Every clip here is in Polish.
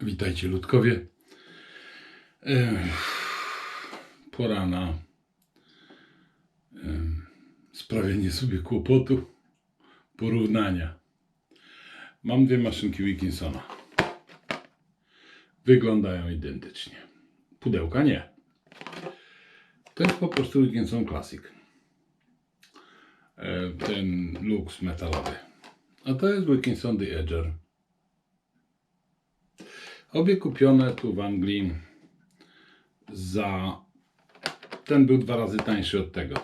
Witajcie ludkowie. Pora na sprawienie sobie kłopotu, porównania. Mam dwie maszynki Wilkinsona. Wyglądają identycznie. Pudełka nie. To jest po prostu Wilkinson Classic. E, Ten lux metalowy. A to jest Wilkinson The Edger. Obie kupione tu w Anglii za. Ten był dwa razy tańszy od tego.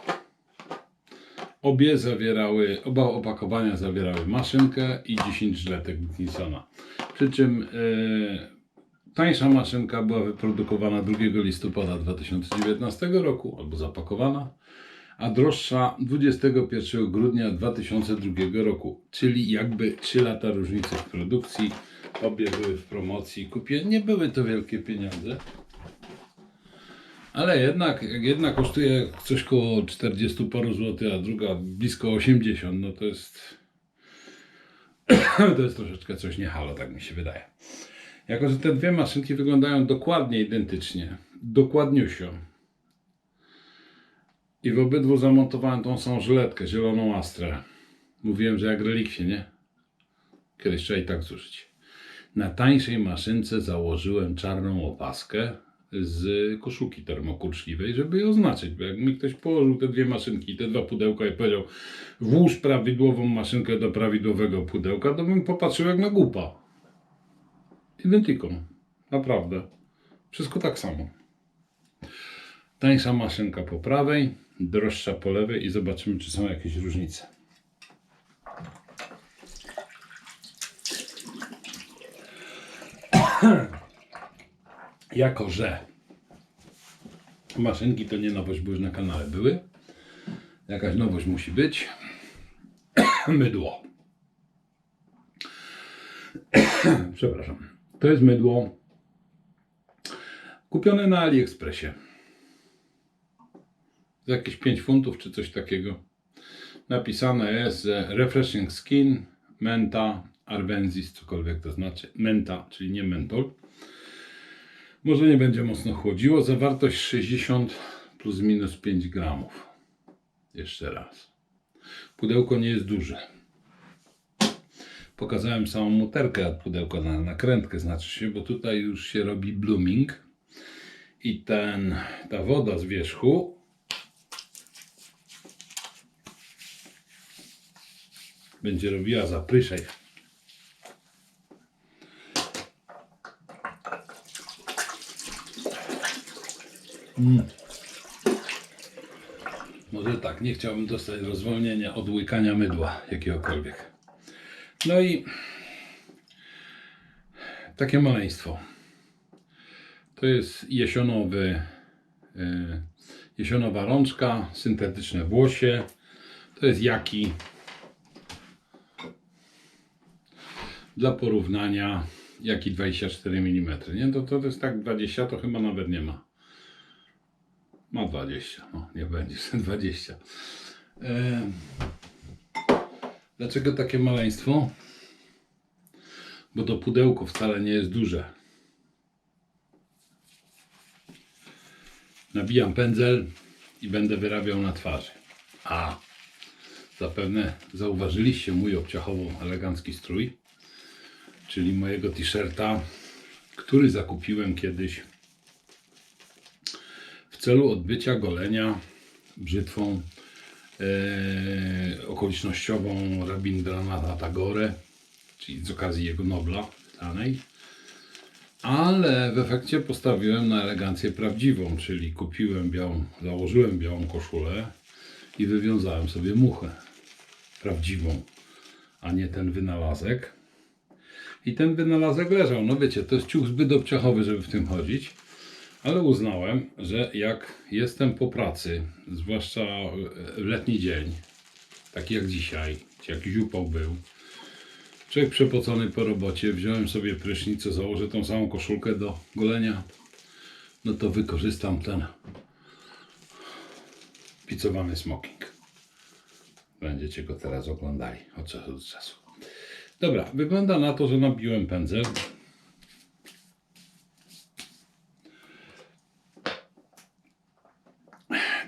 Obie zawierały, oba opakowania zawierały maszynkę i 10 żletek Wilkinsona. Przy czym e, tańsza maszynka była wyprodukowana 2 listopada 2019 roku albo zapakowana, a droższa 21 grudnia 2002 roku, czyli jakby 3 lata różnicy w produkcji. Obie były w promocji. Kupię. Nie były to wielkie pieniądze. Ale jednak, jedna kosztuje coś koło 40 paru złotych, a druga blisko 80, no to jest. to jest troszeczkę coś nie halo, tak mi się wydaje. Jako, że te dwie maszynki wyglądają dokładnie identycznie, dokładniusio. I w obydwu zamontowałem tą samą żyletkę, zieloną Astrę. Mówiłem, że jak relikwie, nie? Kiedyś trzeba i tak zużyć. Na tańszej maszynce założyłem czarną opaskę z koszulki termokurczliwej, żeby je oznaczyć, bo jak mi ktoś położył te dwie maszynki, te dwa pudełka i powiedział włóż prawidłową maszynkę do prawidłowego pudełka, to bym popatrzył jak na głupa. Identyką. Naprawdę. Wszystko tak samo. Tańsza maszynka po prawej, droższa po lewej i zobaczymy, czy są jakieś różnice. Jako, że maszynki to nie nowość, bo już na kanale były. Jakaś nowość musi być. Mydło. Przepraszam. To jest mydło kupione na AliExpressie. Za jakieś 5 funtów czy coś takiego. Napisane jest Refreshing Skin, Menta, Arbensis, cokolwiek to znaczy. Menta, czyli nie mentol. Może nie będzie mocno chłodziło. Zawartość 60 plus minus 5 gramów. Jeszcze raz. Pudełko nie jest duże. Pokazałem samą muterkę od pudełka na nakrętkę, znaczy się, bo tutaj już się robi blooming i ten, ta woda z wierzchu będzie robiła Może tak, nie chciałbym dostać rozwolnienia od łykania mydła jakiegokolwiek. No i takie maleństwo. To jest jesionowy, y, jesionowa rączka, syntetyczne włosie. To jest jaki. Dla porównania, jaki 24 mm. Nie? To, to jest tak 20, to chyba nawet nie ma. Ma 20, no nie będzie 20. E, Dlaczego takie maleństwo? Bo to pudełko wcale nie jest duże. Nabijam pędzel i będę wyrabiał na twarzy. A zapewne zauważyliście mój obciachowo elegancki strój, czyli mojego t-shirta, który zakupiłem kiedyś celu odbycia golenia brzytwą e, okolicznościową Rabindranath Tagore, czyli z okazji jego Nobla danej. Ale w efekcie postawiłem na elegancję prawdziwą, czyli kupiłem białą, założyłem białą koszulę i wywiązałem sobie muchę prawdziwą, a nie ten wynalazek. I ten wynalazek leżał. No wiecie, to jest ciuch zbyt obciachowy, żeby w tym chodzić. Ale uznałem, że jak jestem po pracy, zwłaszcza w letni dzień, taki jak dzisiaj, czy jakiś upał był, człowiek przepocony po robocie, wziąłem sobie prysznicę, założę tą samą koszulkę do golenia, no to wykorzystam ten picowany smoking. Będziecie go teraz oglądali od czasu do czasu. Dobra, wygląda na to, że nabiłem pędzel.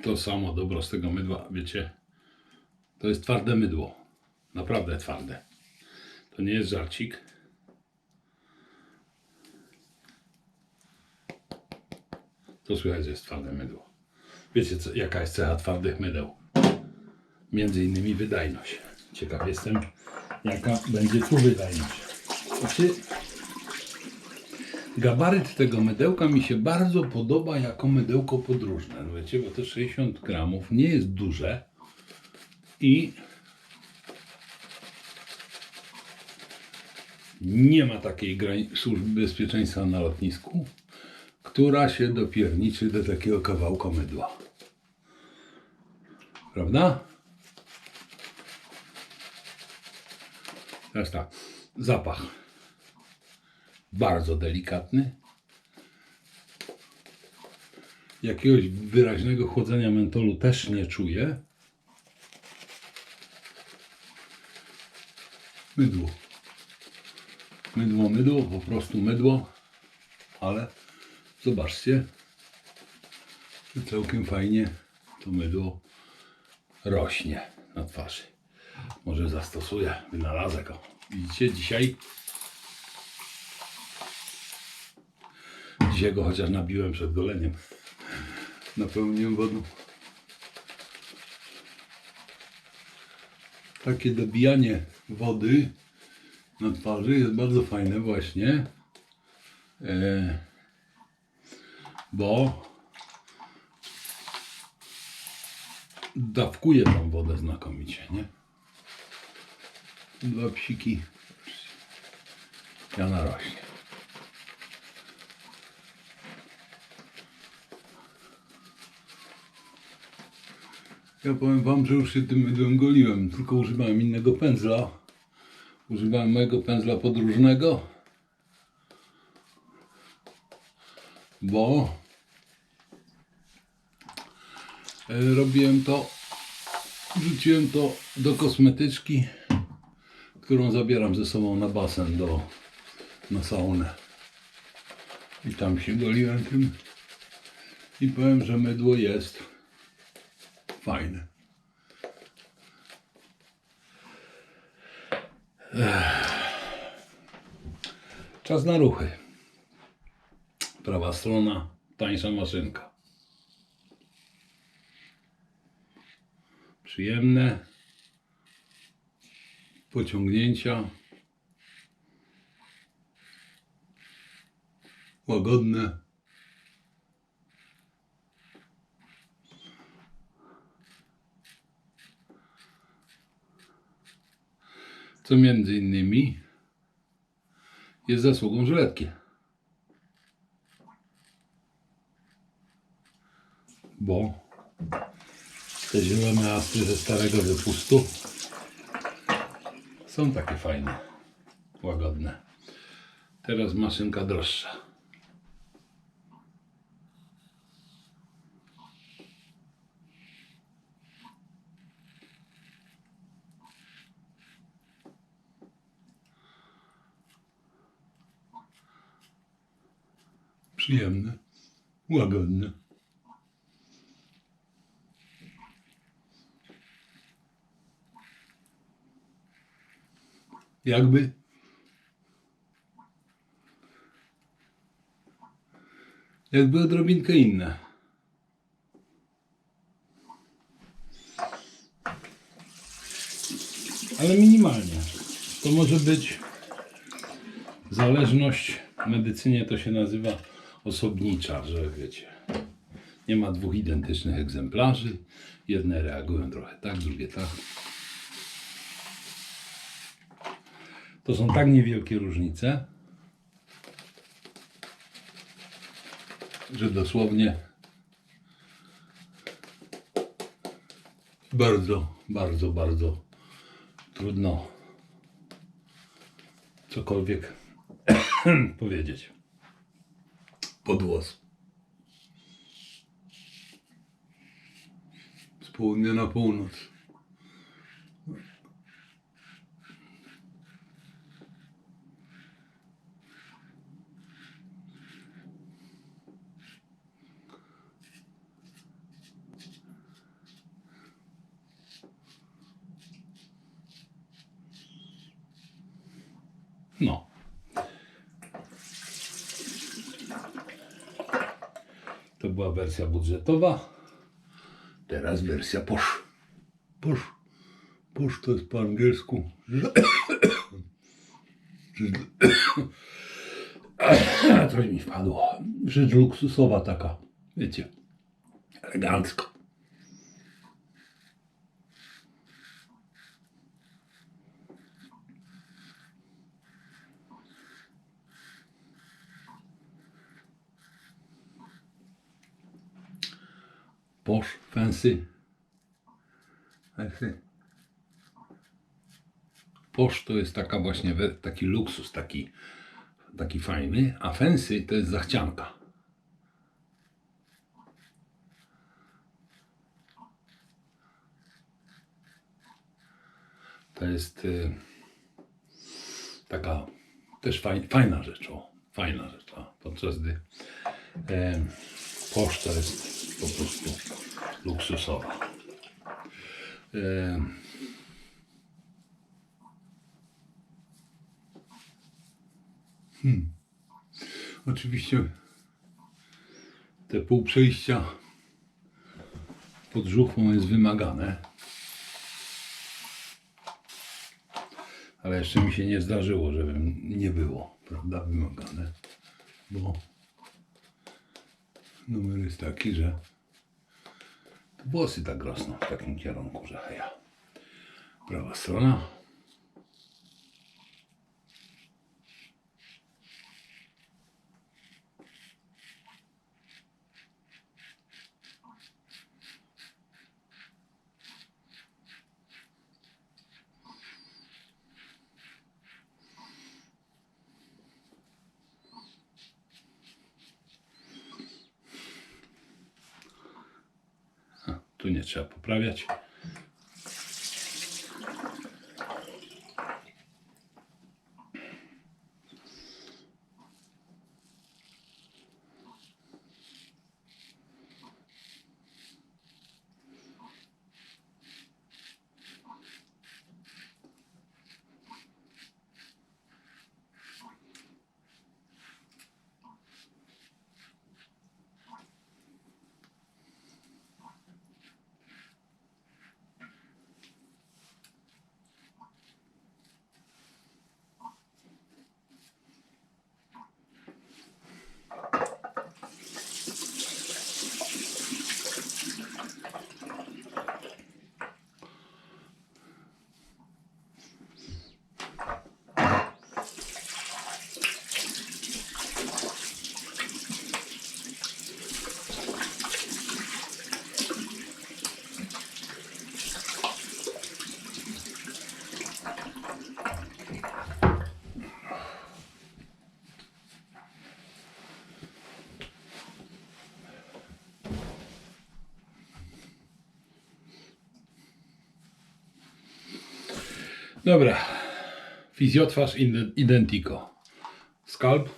To samo dobro z tego mydła, wiecie, to jest twarde mydło. Naprawdę twarde. To nie jest żarcik. To słychać, jest twarde mydło. Wiecie, co, jaka jest cecha twardych mydeł? Między innymi wydajność. Ciekaw jestem, jaka będzie tu wydajność. Znaczy, gabaryt tego mydełka mi się bardzo podoba jako mydełko podróżne. Wiecie, bo to 60 gramów nie jest duże i nie ma takiej służby bezpieczeństwa na lotnisku, która się dopierniczy do takiego kawałka mydła. Prawda? Teraz tak, zapach bardzo delikatny. Jakiegoś wyraźnego chłodzenia mentolu też nie czuję. Mydło. Mydło, mydło, po prostu mydło. Ale zobaczcie, że całkiem fajnie to mydło rośnie na twarzy. Może zastosuję wynalazek. Widzicie, dzisiaj Dzisiaj chociaż nabiłem przed goleniem. Napełniłem wodą. Takie dobijanie wody na twarzy jest bardzo fajne właśnie. E, bo dawkuje tą wodę znakomicie, nie? Dwa psiki. Ja narośnie. Ja powiem wam, że już się tym mydłem goliłem, tylko używałem innego pędzla. Używałem mojego pędzla podróżnego. Bo e, robiłem to, wrzuciłem to do kosmetyczki, którą zabieram ze sobą na basen do, na saunę. I tam się goliłem tym. I powiem, że mydło jest fajne. Czas na ruchy. Prawa strona, tańsza maszynka. Przyjemne pociągnięcia. Łagodne. Co między innymi jest zasługą żyletki. Bo te zielone astry ze starego wypustu są takie fajne, łagodne. Teraz maszynka droższa. Przyjemne, łagodne. Jakby jakby odrobinkę inne. Ale minimalnie. To może być zależność w medycynie to się nazywa osobnicza, że wiecie, nie ma dwóch identycznych egzemplarzy. Jedne reagują trochę tak, drugie tak. To są tak niewielkie różnice, że dosłownie bardzo, bardzo, bardzo trudno cokolwiek powiedzieć. подвоз. З полудня на полночь. No. Była wersja budżetowa. Teraz wersja posz. Posz. Posz to jest po angielsku. Coś mi wpadło. Rzecz luksusowa taka. Wiecie. Elegancko. Posh, fancy. Posh to jest taka właśnie taki luksus, taki, taki fajny, a fancy to jest zachcianka. To jest y, taka też faj, fajna rzecz, o, fajna rzecz, a, podczas gdy e, To jest po prostu luksusowa. Hmm. Oczywiście te półprzejścia pod żuchwą jest wymagane. Ale jeszcze mi się nie zdarzyło, żeby nie było, prawda, wymagane. Bo numer jest taki, że włosy tak rosną w takim kierunku, że heja. Prawa strona. A, tu nie trzeba poprawiać. Dobra. Fizjotwarz ide- Identico. Skalp.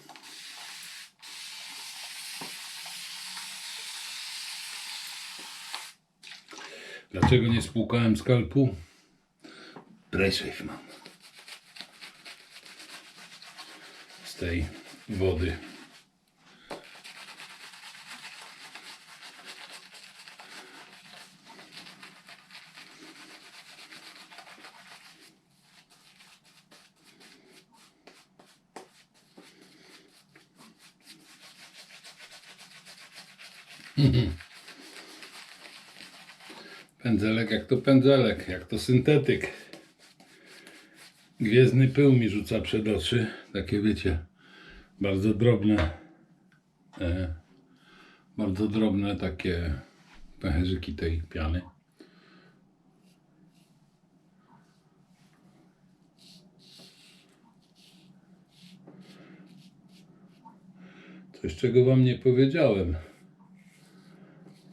Dlaczego nie spłukałem skalpu? Preszejf mam. Z tej wody. Pędzelek jak to syntetyk. Gwiezdny pył mi rzuca przed oczy. Takie wiecie, bardzo drobne, e, bardzo drobne takie pęcherzyki tej piany. Coś czego wam nie powiedziałem.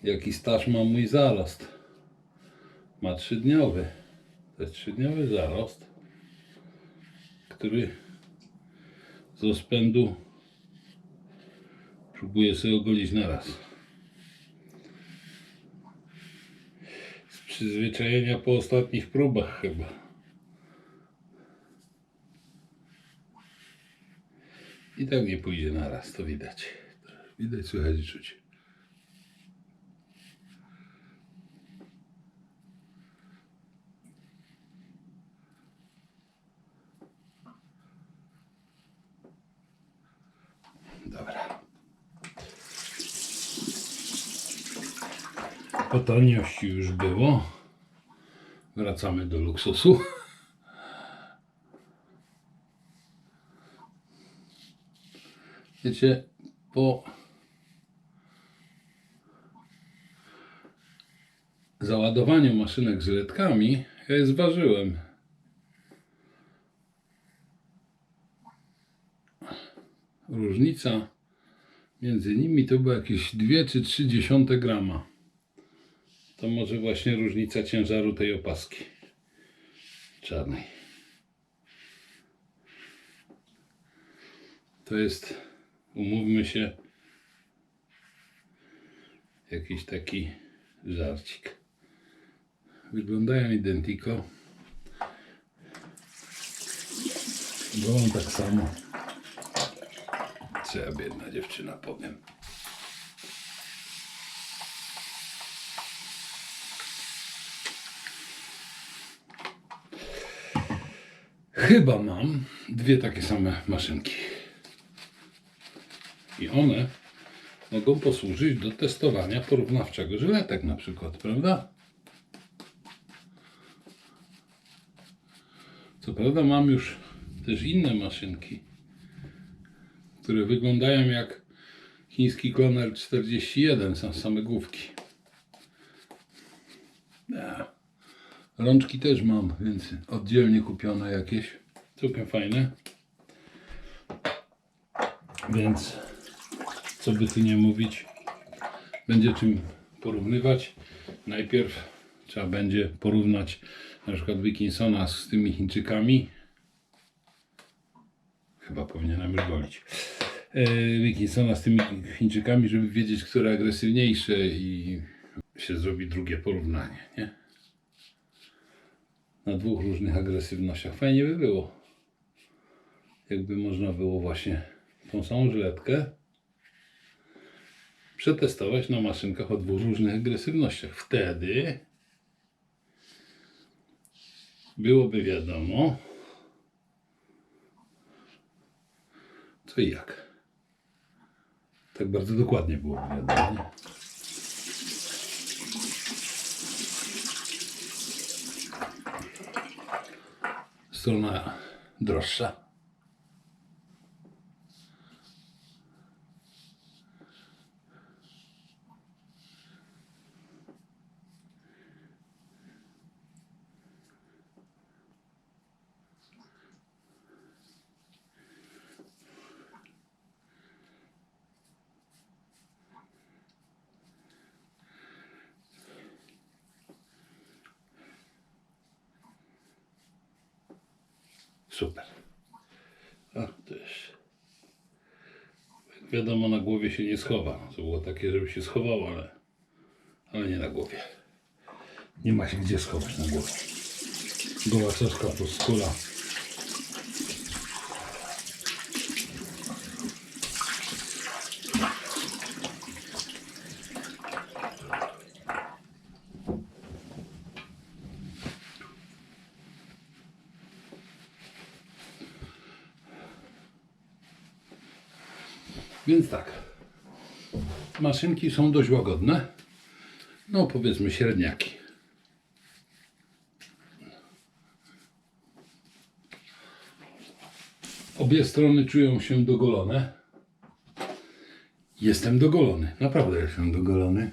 Jaki staż ma mój zarost? Ma trzydniowy. To jest trzydniowy zarost, który z rozpędu próbuję sobie ogolić na raz. Z przyzwyczajenia po ostatnich próbach chyba. I tak nie pójdzie na raz, to widać. Widać, słychać i czuć. Dobra. Po taniości już było. Wracamy do luksusu. Wiecie, po załadowaniu maszynek z żyletkami, ja je zważyłem. Różnica między nimi to była jakieś 2 czy 3 dziesiąte grama. To może właśnie różnica ciężaru tej opaski czarnej. To jest, umówmy się, jakiś taki żarcik. Wyglądają identiko. Bolą tak samo. Co ja biedna dziewczyna powiem. Chyba mam dwie takie same maszynki. I one mogą posłużyć do testowania porównawczego żyletek na przykład, prawda? Co prawda mam już też inne maszynki, które wyglądają jak chiński Kloner 41, są same główki. Ja. Rączki też mam, więc oddzielnie kupione jakieś. Całkiem fajne. Więc co by tu nie mówić, będzie czym porównywać. Najpierw trzeba będzie porównać na przykład Wilkinsona z tymi Chińczykami. Chyba powinienem już golić. Yy, Wilkinsona z tymi Chińczykami, żeby wiedzieć, które agresywniejsze i się zrobi drugie porównanie, nie? Na dwóch różnych agresywnościach. Fajnie by było. Jakby można było właśnie tą samą żyletkę przetestować na maszynkach o dwóch różnych agresywnościach. Wtedy byłoby wiadomo, co i jak. Tak bardzo dokładnie byłoby wiadomo. Nie? Strona droższa. Super. A, też. Jak wiadomo, na głowie się nie schowa. To było takie, żeby się schowało, ale, ale nie na głowie. Nie ma się gdzie schować na głowie. Goła soska plus skóra. Więc tak. Maszynki są dość łagodne. No powiedzmy średniaki. Obie strony czują się dogolone. Jestem dogolony. Naprawdę jestem dogolony.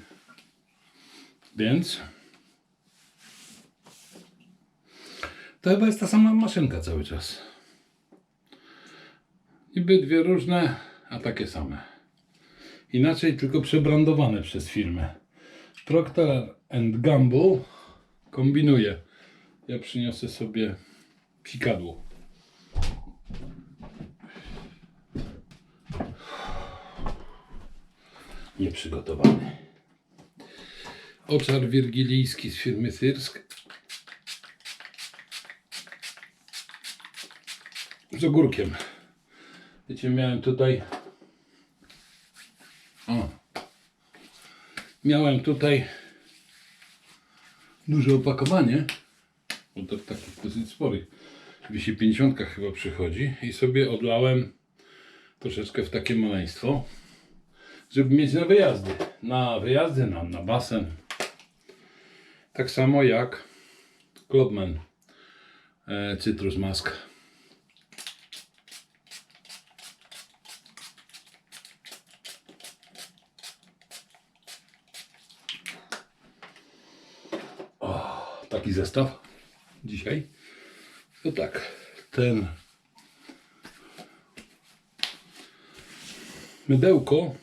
Więc to chyba jest ta sama maszynka cały czas. Niby dwie różne, a takie same. Inaczej tylko przebrandowane przez firmę. Procter Gamble kombinuje. Ja przyniosę sobie psikadło. Nieprzygotowany. Oczar wirgilijski z firmy Thyrsk. Z ogórkiem. Wiecie, miałem tutaj. O. Miałem tutaj duże opakowanie. Bo to takich dosyć sporych. 250 chyba przychodzi. I sobie odlałem troszeczkę w takie maleństwo. Żeby mieć na wyjazdy. Na wyjazdy, na, na basen. Tak samo jak Clubman e, Citrus Mask. O, taki zestaw dzisiaj. No tak, ten mydełko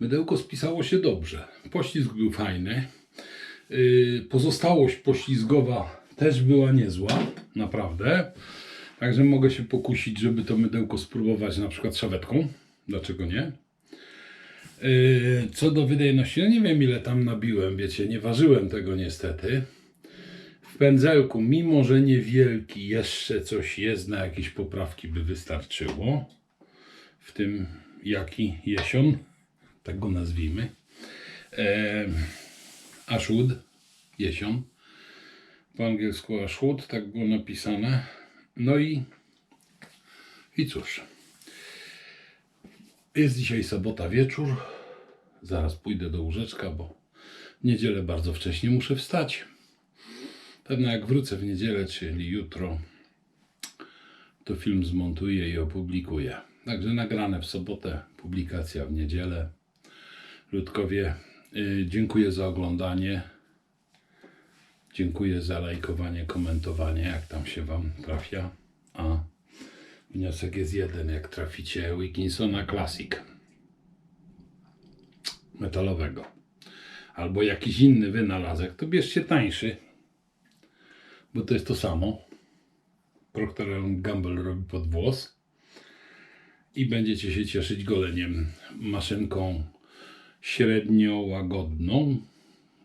mydełko spisało się dobrze. Poślizg był fajny. Yy, Pozostałość poślizgowa też była niezła, naprawdę. Także mogę się pokusić, żeby to mydełko spróbować na przykład szawetką. Dlaczego nie? Yy, Co do wydajności, no nie wiem ile tam nabiłem, wiecie, nie ważyłem tego niestety. W pędzelku, mimo że niewielki, jeszcze coś jest, na jakieś poprawki by wystarczyło. W tym jaki jesion, tak go nazwijmy. Eee, Ashwood, jesion. Po angielsku Ashwood, tak było napisane. No i, i cóż. Jest dzisiaj sobota wieczór. Zaraz pójdę do łóżeczka, bo w niedzielę bardzo wcześnie muszę wstać. Pewno jak wrócę w niedzielę, czyli jutro, to film zmontuję i opublikuję. Także nagrane w sobotę, publikacja w niedzielę. Ludkowie, yy, dziękuję za oglądanie. Dziękuję za lajkowanie, komentowanie, jak tam się Wam trafia. A wniosek jest jeden, jak traficie Wilkinsona Classic metalowego. Albo jakiś inny wynalazek, to bierzcie tańszy, bo to jest to samo. Procter Gamble robi pod włos. I będziecie się cieszyć goleniem. Maszynką średnio łagodną,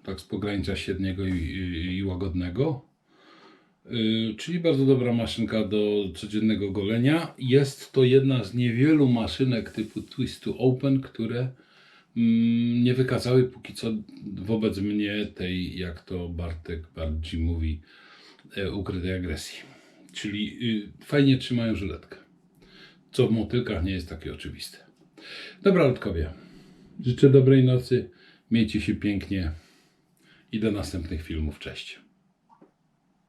tak z pogranicza średniego i, i, i łagodnego. Yy, czyli bardzo dobra maszynka do codziennego golenia. Jest to jedna z niewielu maszynek typu Twist to Open, które mm, nie wykazały póki co wobec mnie tej, jak to Bartek bardziej mówi, e, ukrytej agresji. Czyli y, fajnie trzymają żyletkę. Co w motylkach nie jest takie oczywiste. Dobra, ludkowie. Życzę dobrej nocy. Miejcie się pięknie i do następnych filmów. Cześć.